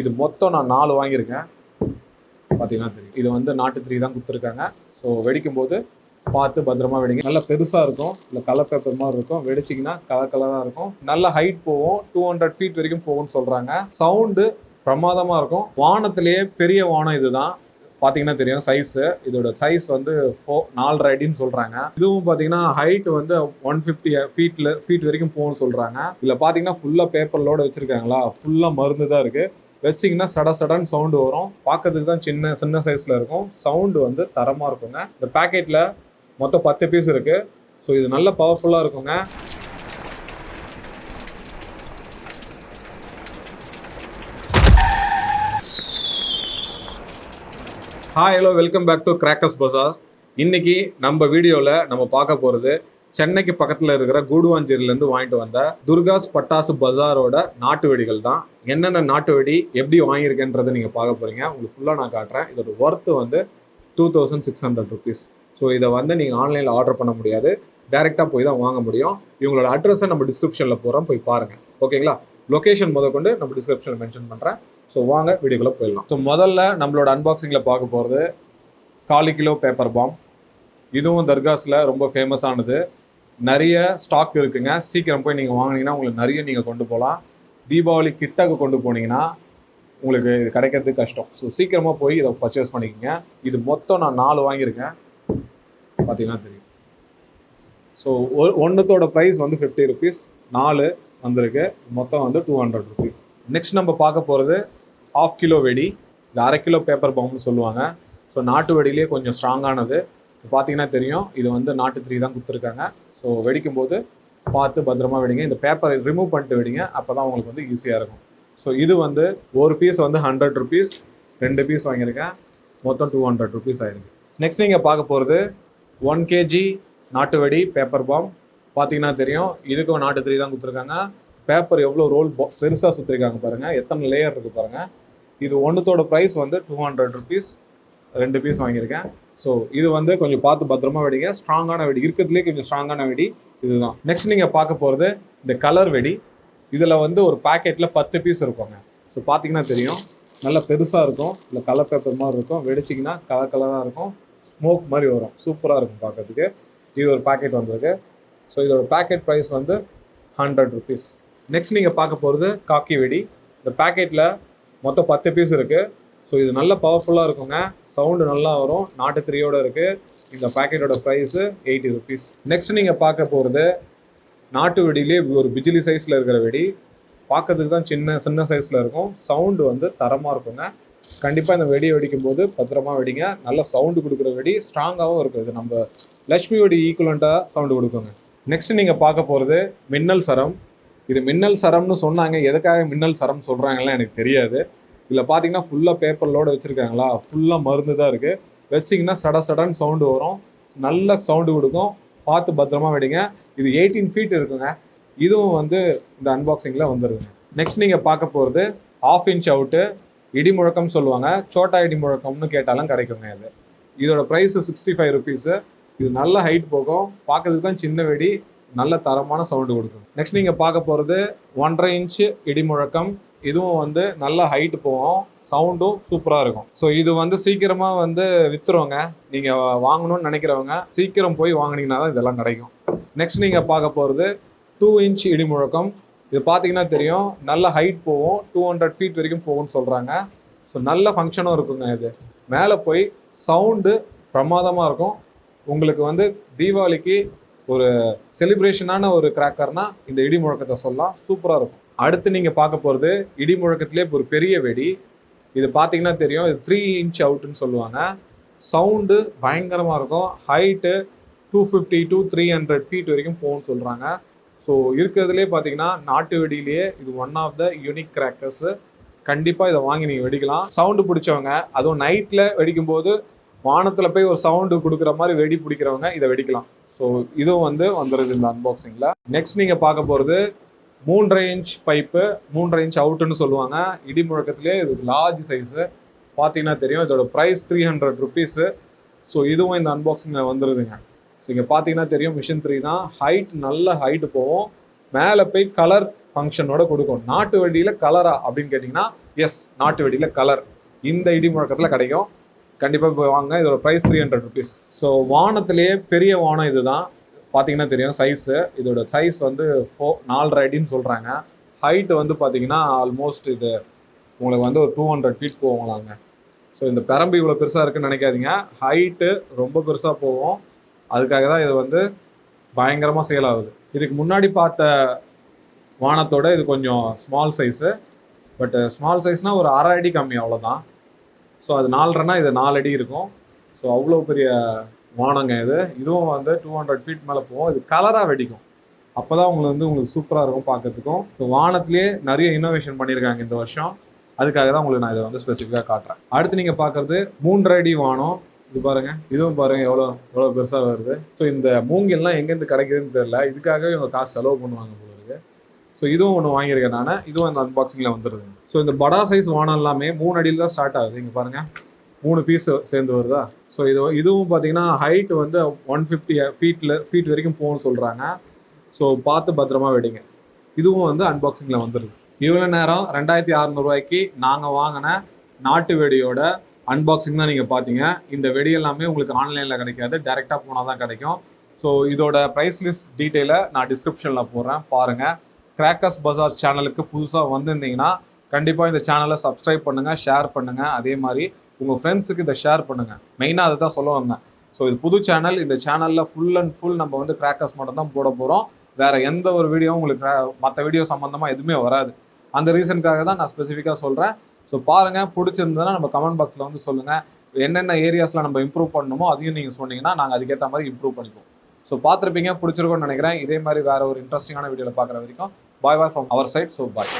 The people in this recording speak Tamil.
இது மொத்தம் நான் நாலு வாங்கியிருக்கேன். பார்த்தீங்கன்னா தெரியும். இது வந்து நாட்டு த்ரீ தான் கொடுத்துருக்காங்க. ஸோ வெடிக்கும் போது பார்த்து பத்திரமா வெடிங்க. நல்லா பெருசாக இருக்கும். இல்லை கலர் பேப்பர் மாதிரி இருக்கும். வெடிச்சிங்கன்னா கலர் கலராக இருக்கும். நல்ல ஹைட் போகும். டூ ஹண்ட்ரட் ஃபீட் வரைக்கும் போகும்னு சொல்கிறாங்க சவுண்டு பிரமாதமாக இருக்கும். வானத்திலேயே பெரிய வானம் இதுதான். பார்த்தீங்கன்னா தெரியும் சைஸு இதோட சைஸ் வந்து ஃபோ நாலரை அடின்னு சொல்கிறாங்க இதுவும் பார்த்தீங்கன்னா ஹைட் வந்து ஒன் ஃபிஃப்டி ஃபீட்டில் ஃபீட் வரைக்கும் போகும்னு சொல்கிறாங்க இதில் பார்த்தீங்கன்னா ஃபுல்லாக பேப்பர்லோட வச்சுருக்காங்களா? ஃபுல்லாக மருந்து தான் இருக்குது வச்சிங்கன்னா சட சடன் சவுண்டு வரும். பார்க்கறதுக்கு தான் சின்ன சின்ன சைஸில் இருக்கும். சவுண்டு வந்து தரமாக இருக்குங்க. இந்த பேக்கெட்டில் மொத்தம் பத்து பீஸ் இருக்குது ஸோ இது நல்ல பவர்ஃபுல்லாக இருக்குங்க. Hi hello welcome back to crackers bazaar இன்றைக்கி நம்ம வீடியோவில் நம்ம பார்க்க போகிறது சென்னைக்கு பக்கத்தில் இருக்கிற கூடுவாஞ்சேரியிலேருந்து வாங்கிட்டு வந்த துர்காஸ் பட்டாசு பஜாரோட நாட்டு வெடிகள் தான். என்னென்ன நாட்டு வெடி எப்படி வாங்கியிருக்கேன்றதை நீங்கள் பார்க்க போகிறீங்க உங்களுக்கு ஃபுல்லாக நான் காட்டுறேன். இதோட ஒர்த்து வந்து two thousand six hundred rupees so இதை வந்து நீங்கள் ஆன்லைனில் ஆர்டர் பண்ண முடியாது. டேரெக்டாக போய் தான் வாங்க முடியும். இவங்களோட அட்ரஸை நம்ம டிஸ்கிரிப்ஷனில் போகிறோம் போய் பாருங்கள் ஓகேங்களா லொகேஷன் முதற்கொண்டு நம்ம டிஸ்கிரிப்ஷனில் மென்ஷன் பண்ணுறேன் ஸோ வாங்க வீடியோக்குள்ளே போயிடலாம். ஸோ முதல்ல நம்மளோட அன்பாக்சிங்கில் பார்க்க போகிறது காலு கிலோ பேப்பர் பாம் இதுவும் தர்காஸில் ரொம்ப ஃபேமஸானது நிறைய ஸ்டாக் இருக்குங்க. சீக்கிரம் போய் நீங்கள் வாங்குனீங்கன்னா உங்களுக்கு நிறைய நீங்கள் கொண்டு போகலாம் தீபாவளி கிட்டக்கு கொண்டு போனீங்கன்னா உங்களுக்கு இது கிடைக்கிறது கஷ்டம். ஸோ சீக்கிரமாக போய் இதை பர்ச்சேஸ் பண்ணிக்கோங்க. இது மொத்தம் நான் நாலு வாங்கியிருக்கேன். பார்த்தீங்கன்னா தெரியும். ஸோ ஒரு ஒன்றுத்தோட ப்ரைஸ் வந்து ஃபிஃப்டி ருபீஸ் நாலு வந்திருக்கு. மொத்தம் வந்து டூ ஹண்ட்ரட் ருபீஸ் நெக்ஸ்ட் நம்ம பார்க்க போகிறது ஆஃப் கிலோ வெடி. இது அரை கிலோ பேப்பர் பாம்னு சொல்லுவாங்க. ஸோ நாட்டு வெடியிலே கொஞ்சம் ஸ்ட்ராங்கானது பார்த்தீங்கன்னா தெரியும். இது வந்து நாட்டு த்ரீ தான் கொடுத்துருக்காங்க. ஸோ வெடிக்கும் போது பார்த்து பத்திரமா வெடிங்க. இந்த பேப்பரை ரிமூவ் பண்ணிட்டு வெடிங்க. அப்போ தான் உங்களுக்கு வந்து ஈஸியாக இருக்கும். ஸோ இது வந்து ஒரு பீஸ் வந்து ஹண்ட்ரட் ருபீஸ் ரெண்டு பீஸ் வாங்கியிருக்கேன். மொத்தம் டூ ஹண்ட்ரட் ருபீஸ் ஆயிருக்கு. நெக்ஸ்ட் நீங்கள் பார்க்க போகிறது ஒன் கேஜி நாட்டு வெடி பேப்பர் பாம் பார்த்தீங்கன்னா தெரியும். இதுக்கும் நாட்டு திரி தான் கொடுத்துருக்காங்க. பேப்பர் எவ்வளோ ரோல் பெருசாக சுற்றிருக்காங்க பாருங்கள் எத்தனை லேயர் இருக்குது பாருங்கள் இது ஒன்றுத்தோட ப்ரைஸ் வந்து டூ ஹண்ட்ரட் ருபீஸ் ரெண்டு பீஸ் வாங்கியிருக்கேன். ஸோ இது வந்து கொஞ்சம் பார்த்து பத்திரமா வெடிங்க. ஸ்ட்ராங்கான வெடி. இருக்கிறதுலே கொஞ்சம் ஸ்ட்ராங்கான வெடி. இதுதான். நெக்ஸ்ட் நீங்கள் பார்க்க போகிறது இந்த கலர் வெடி. இதில் வந்து ஒரு பாக்கெட்டில் பத்து பீஸ் இருக்குங்க. ஸோ பார்த்தீங்கன்னா தெரியும். நல்லா பெருசாக இருக்கும். இல்லை கலர் பேப்பர் மாதிரி இருக்கும். வெடிச்சிங்கன்னா கலர் கலராக இருக்கும். ஸ்மோக் மாதிரி வரும். சூப்பராக இருக்கும் பார்க்கறதுக்கு. இது ஒரு பாக்கெட் வந்திருக்கு. ஸோ இதோட பேக்கெட் ப்ரைஸ் வந்து ஹண்ட்ரட் ருபீஸ் நெக்ஸ்ட் நீங்கள் பார்க்க போகிறது காக்கி வெடி. இந்த பேக்கெட்டில் மொத்தம் பத்து பீஸ் இருக்குது ஸோ இது நல்ல பவர்ஃபுல்லாக இருக்குங்க. சவுண்டு நல்லா வரும். நாட்டு த்ரீயோடு இருக்குது இந்த பேக்கெட்டோட ப்ரைஸு எயிட்டி ருபீஸ் நெக்ஸ்ட் நீங்கள் பார்க்க போகிறது நாட்டு வெடியிலே ஒரு பிஜிலி சைஸில் இருக்கிற வெடி. பார்க்கறதுக்கு தான் சின்ன சின்ன சைஸில் இருக்கும். சவுண்டு வந்து தரமாக இருக்குங்க. கண்டிப்பாக இந்த வெடியை வெடிக்கும் போது பத்திரமா வெடிங்க. நல்ல சவுண்டு கொடுக்குற வெடி ஸ்ட்ராங்காகவும் இருக்கும். இது நம்ம லக்ஷ்மி வெடி ஈக்குவலண்ட்டாக சவுண்டு கொடுக்குங்க. நெக்ஸ்ட் நீங்கள் பார்க்க போகிறது மின்னல் சரம். இது மின்னல் சரம்னு சொன்னாங்க. எதுக்காக மின்னல் சரம் சொல்கிறாங்கலாம் எனக்கு தெரியாது. இதில் பார்த்தீங்கன்னா ஃபுல்லாக பேப்பர்லோட வச்சுருக்காங்களா? ஃபுல்லாக மருந்து தான் இருக்குது வச்சிங்கன்னா சட சடன் சவுண்டு வரும். நல்ல சவுண்டு கொடுக்கும். பார்த்து பத்திரமா வெடிங்க. இது எயிட்டீன் ஃபீட் இருக்குங்க. இதுவும் வந்து இந்த அன்பாக்சிங்கில் வந்துருங்க நெக்ஸ்ட் நீங்கள் பார்க்க போகிறது ஆஃப் இன்ச் அவுட்டு இடி முழக்கம் சொல்லுவாங்க. சோட்டா இடி முழக்கம்னு கேட்டாலும் கிடைக்குங்க இது. இதோட ப்ரைஸு சிக்ஸ்டி ஃபைவ் ருபீஸு இது நல்ல ஹைட் போகும். பார்க்கறதுக்கு தான் சின்ன வெடி. நல்ல தரமான சவுண்டு கொடுக்கும். நெக்ஸ்ட் நீங்கள் பார்க்க போகிறது ஒன்றரை இன்ச்சு இடி முழக்கம். இதுவும் வந்து நல்ல ஹைட் போகும். சவுண்டும் சூப்பராக இருக்கும். ஸோ இது வந்து சீக்கிரமாக வந்து விற்றுருவாங்க நீங்கள் வாங்கணும்னு நினைக்கிறவங்க சீக்கிரம் போய் வாங்குனீங்கன்னா தான் இதெல்லாம் கிடைக்கும். நெக்ஸ்ட் நீங்கள் பார்க்க போகிறது டூ இன்ச் இடி முழக்கம் இது பார்த்தீங்கன்னா தெரியும். நல்ல ஹைட் போகும். டூ ஹண்ட்ரட் ஃபீட் வரைக்கும் போகும்னு சொல்கிறாங்க ஸோ நல்ல ஃபங்க்ஷனும் இருக்குங்க இது. மேலே போய் சவுண்டு பிரமாதமாக இருக்கும். உங்களுக்கு வந்து தீபாவளிக்கு ஒரு செலிப்ரேஷனான ஒரு கிராக்கர்னா இந்த இடி முழக்கத்தை சொல்லலாம். சூப்பராக இருக்கும். அடுத்து நீங்கள் பார்க்க போகிறது இடி முழக்கத்திலே ஒரு பெரிய வெடி. இது பார்த்தீங்கன்னா தெரியும். இது த்ரீ இன்ச் அவுட்டுன்னு சொல்லுவாங்க. சவுண்டு பயங்கரமாக இருக்கும். Height two fifty two three hundred feet வரைக்கும் போகும்னு சொல்கிறாங்க ஸோ இருக்கிறதுலே பார்த்தீங்கன்னா நாட்டு வெடியிலேயே இது one of the unique crackers கண்டிப்பாக இதை வாங்கி நீங்கள் வெடிக்கலாம். சவுண்டு பிடிச்சவங்க அதுவும் நைட்டில் வெடிக்கும்போது வானத்தில் போய் ஒரு சவுண்டு கொடுக்குற மாதிரி வெடி பிடிக்கிறவங்க இதை வெடிக்கலாம். ஸோ இதுவும் வந்து வந்துடுது இந்த அன்பாக்சிங்கில் நெக்ஸ்ட் நீங்கள் பார்க்க போகிறது மூன்றரை இன்ச் பைப்பு மூன்றரை இன்ச் அவுட்டுன்னு சொல்லுவாங்க. இடி முழக்கத்துலேயே இது லார்ஜ் சைஸு பார்த்தீங்கன்னா தெரியும். இதோட price three hundred rupees so இதுவும் இந்த அன்பாக்சிங்கில் வந்துடுதுங்க ஸோ இங்கே பார்த்தீங்கன்னா தெரியும். மிஷின் த்ரீ தான். ஹைட் நல்ல ஹைட்டு போகும். மேலே போய் கலர் ஃபங்க்ஷனோட கொடுக்கும். நாட்டு வெடியில் கலரா அப்படின்னு கேட்டிங்கன்னா எஸ் நாட்டு வெடியில் கலர் இந்த இடி முழக்கத்தில் கிடைக்கும். கண்டிப்பாக போய் வாங்க இதோட price three hundred rupees so வானத்திலேயே பெரிய வானம் இதுதான். பார்த்தீங்கன்னா தெரியும் சைஸு இதோட சைஸ் வந்து ஃபோ நாலரை அடின்னு சொல்கிறாங்க ஹைட்டு வந்து பார்த்தீங்கன்னா ஆல்மோஸ்ட் இது உங்களுக்கு வந்து ஒரு டூ ஹண்ட்ரட் ஃபீட் போவாங்களாங்க ஸோ இந்த பெரம்பு இவ்வளோ பெருசாக இருக்குன்னு நினைக்காதீங்க. ஹைட்டு ரொம்ப பெருசாக போகும். அதுக்காக தான் இது வந்து பயங்கரமாக சேல் ஆகுது. இதுக்கு முன்னாடி பார்த்த வானத்தோட இது கொஞ்சம் ஸ்மால் சைஸு பட் ஸ்மால் சைஸ்னால் ஒரு அரை அடி கம்மி அவ்வளோதான் ஸோ அது நாலரைனா இது நாலு அடி இருக்கும். ஸோ அவ்வளோ பெரிய வானங்க இது. இதுவும் வந்து டூ ஹண்ட்ரட் ஃபீட் மேலே போகும். இது கலராக வெடிக்கும். அப்போ தான் உங்களுக்கு வந்து உங்களுக்கு சூப்பராக இருக்கும் பார்க்கறதுக்கும். ஸோ வானத்திலே நிறைய இன்னோவேஷன் பண்ணியிருக்காங்க இந்த வருஷம். அதுக்காக தான் உங்களுக்கு நான் இதை வந்து ஸ்பெசிஃபிக்காக காட்டுறேன். அடுத்து நீங்கள் பார்க்குறது மூன்றரை அடி வானம். இது பாருங்கள் இதுவும் பாருங்கள் எவ்வளோ எவ்வளோ பெருசாக வருது. ஸோ இந்த மூங்கில்லாம் எங்கேருந்து கிடைக்குதுன்னு தெரில இதுக்காகவே இவங்க காசு செலவு பண்ணுவாங்க போல. ஸோ இதுவும் ஒன்று வாங்கியிருக்கேன் நான். இதுவும் இந்த அன்பாக்சிங்கில் வந்துடுது ஸோ இந்த படா சைஸ் வானம் எல்லாமே மூணு அடியில் தான் ஸ்டார்ட் ஆகுது. இங்கே பாருங்கள் மூணு பீஸ் சேர்ந்து வருதா? ஸோ இது இதுவும் பார்த்தீங்கன்னா ஹைட் வந்து ஒன் ஃபிஃப்டி ஃபீட்டில் ஃபீட் வரைக்கும் போகணும்னு சொல்கிறாங்க ஸோ பார்த்து பத்திரமா வெடிங்க. இதுவும் வந்து அன்பாக்சிங்கில் வந்துடுது இவ்வளோ நேரம் ரெண்டாயிரத்தி அறநூறுவாய்க்கு நாங்கள் வாங்கின நாட்டு வெடியோட அன்பாக்சிங் தான் நீங்கள் பார்த்தீங்க இந்த வெடி எல்லாமே உங்களுக்கு ஆன்லைனில் கிடைக்காது. டேரெக்டாக போனால் தான் கிடைக்கும். ஸோ இதோட ப்ரைஸ் லிஸ்ட் டீட்டெயிலை நான் டிஸ்கிரிப்ஷனில் போடுறேன். பாருங்கள் கிராக்கர்ஸ் பஜார் சேனலுக்கு புதுசாக வந்திருந்தீங்கன்னா கண்டிப்பாக இந்த சேனலை சப்ஸ்கிரைப் பண்ணுங்கள் ஷேர் பண்ணுங்கள் அதே மாதிரி உங்கள் ஃப்ரெண்ட்ஸுக்கு இதை ஷேர் பண்ணுங்கள் மெயினாக அதை தான் சொல்ல வந்தேன். ஸோ இது புது சேனல் இந்த சேனலில் ஃபுல் அண்ட் ஃபுல் நம்ம வந்து கிராக்கர்ஸ் மட்டும் தான் போட போகிறோம் வேறு எந்த ஒரு வீடியோவும் உங்களுக்கு மற்ற வீடியோ சம்மந்தமாக எதுவுமே வராது. அந்த ரீசனுக்காக தான் நான் ஸ்பெசிஃபிக்காக சொல்கிறேன் ஸோ பாருங்கள் பிடிச்சிருந்ததுன்னா நம்ம கமெண்ட் பாக்ஸில் வந்து சொல்லுங்கள் என்னென்ன ஏரியாஸில் நம்ம இம்ப்ரூவ் பண்ணணுமோ அதையும் நீங்கள் சொன்னீங்கன்னா நாங்கள் அதுக்கேற்ற மாதிரி இம்ப்ரூவ் பண்ணிப்போம். ஸோ பார்த்துருப்பீங்க பிடிச்சிருக்கோன்னு நினைக்கிறேன். இதே மாதிரி வேறு ஒரு இன்ட்ரெஸ்டிங்கான வீடியோவில் பார்க்குற வரைக்கும் bye bye from our side so bye